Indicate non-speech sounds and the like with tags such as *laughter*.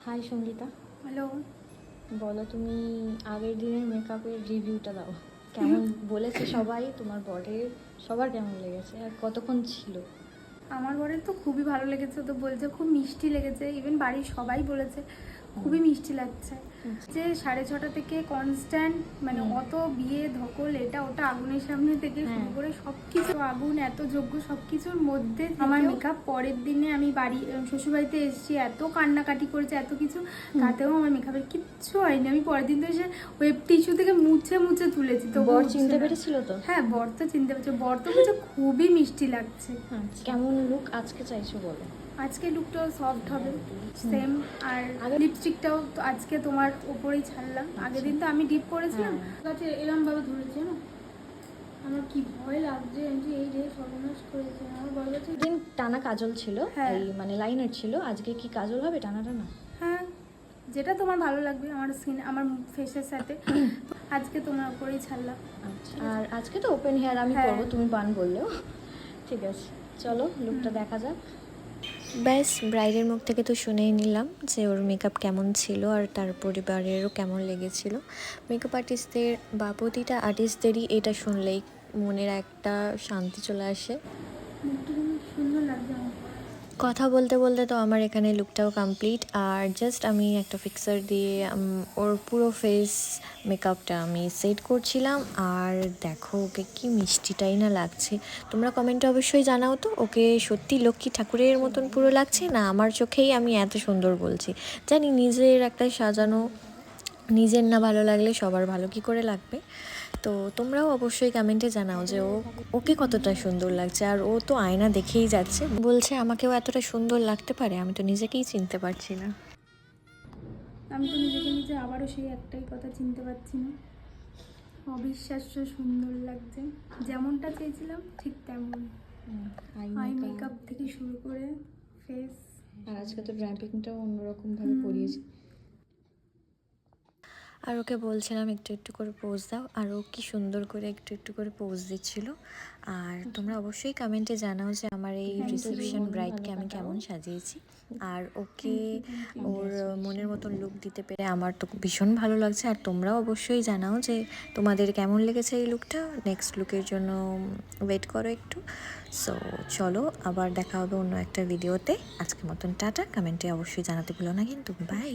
High Sangeeta hello বলো তুমি আগের দিনের মেকআপের রিভিউটা দাও। কেমন *laughs* বলেছে সবাই? তোমার বরের সবার কেমন লেগেছে? আর কতক্ষণ ছিল? আমার বরের তো খুবই ভালো লেগেছে তো বলছে খুব মিষ্টি লেগেছে ইভেন বাড়ির সবাই বলেছে। খুবই মিষ্টি লাগছে। যে সাড়ে ছটা থেকে কনস্ট্যান্ট মানে। অত বিয়ে ধকল এটা ওটা আগুনের সামনে থেকে শুরু হ্যাঁ। করে সব কিছু আগুন এত যোগ্য সব কিছুর মধ্যে আমার মেকআপ পরের দিনে আমি বাড়ি শ্বশুরবাড়িতে এসেছি এত কান্নাকাটি করেছে এত কিছু তাতেও আমার মেকআপের কিচ্ছু হয়নি। আমি পরের দিন তো এসে ওয়েব টিস্যু থেকে মুছে মুছে তুলেছি। তো বর চিনতে পেরেছিল তো? হ্যাঁ বর তো চিনতে পেরেছে। বর তো খুবই মিষ্টি লাগছে। আচ্ছা, কেমন লুক আজকে চাইছো বলো? আজকে লুকটাও সফট হবে সেম আর লিপস্টিকটাও তো আজকে তোমার ওপরেই ছাড়লাম। আগের দিন তো আমি ডিপ করেছিলাম হ্যাঁ। কাছে এরম ভাবে ধরেছে না আমার কি ভয় লাগছে আমি যে এই রে সর্বনাশ করেছে আমার ভয় লাগছে। দিন টানা কাজল ছিল হ্যাঁ। এই মানে লাইনার ছিল আজকে কি কাজল হবে টানা টানা হ্যাঁ যেটা তোমার ভালো লাগবে আমার স্কিন আমার ফেসের সাথে আজকে তোমার ওপরেই ছাড়লাম। আচ্ছা আর আজকে তো ওপেন হেয়ার আমি হ্যাঁ। করব তুমি বান বললেও। ঠিক আছে চলো লুকটা দেখা যাক। ব্যাস ব্রাইডের মুখ থেকে তো শুনেই নিলাম যে ওর মেকআপ কেমন ছিল আর তার পরিবারেরও কেমন লেগেছিল। মেকআপ আর্টিস্টদের বা প্রতিটা আর্টিস্টদেরই এটা শুনলেই মনের একটা শান্তি চলে আসে মুখটা কিন্তু সুন্দর লাগছে আমার কথা বলতে বলতে তো আমার এখানে লুকটাও কমপ্লিট আর জাস্ট আমি একটা ফিক্সার দিয়ে ওর পুরো ফেস মেকআপটা আমি সেট করছিলাম, আর দেখো ওকে কি মিষ্টিটাই না লাগছে। তোমরা কমেন্টে অবশ্যই জানাও তো, ওকে সত্যি লক্ষ্মী ঠাকুরের মতন পুরো লাগছে না আমার চোখেই আমি এত সুন্দর বলছি। জানি নিজের একটা সাজানো নিজের না ভালো লাগলে সবার ভালো কি করে লাগবে? তো তোমরাও অবশ্যই কমেন্টে জানাও যে ও ওকে কতটা সুন্দর লাগছে আর ও তো আয়না দেখেই যাচ্ছে। বলছে আমাকেও এতটা সুন্দর লাগতে পারে আমি তো নিজেকেই চিনতে পারছি না। আমি তো নিজেকে নিজে আবারও সেই একটাই কথা চিনতে পারছি না। অবিশ্বাস্য সুন্দর লাগছে। যেমনটা চেয়েছিলাম ঠিক তেমন। আই মেকআপ থেকে শুরু করে ফেস আর আজকে তো ড্র্যাপিংটাও অন্যরকম ভাবে হুম। করিয়েছে আর ওকে বলছিলাম একটু একটু করে পোজ দাও। আর ও কি সুন্দর করে একটু একটু করে পোজ দিচ্ছিল। আর তোমরা অবশ্যই কমেন্টে জানাও যে আমার এই রিসেপশন ব্রাইডকে আমি কেমন সাজিয়েছি। আর ওকে. ওর মনের মতন লুক দিতে পেরে আমার তো ভীষণ ভালো লাগছে। আর তোমরাও অবশ্যই জানাও যে তোমাদের কেমন লেগেছে এই লুকটা নেক্সট লুকের জন্য ওয়েট করো একটু। সো চলো আবার দেখা হবে অন্য একটা ভিডিওতে আজকের মতন টাটা। কমেন্টে অবশ্যই জানাতে ভুলো না কিন্তু। বাই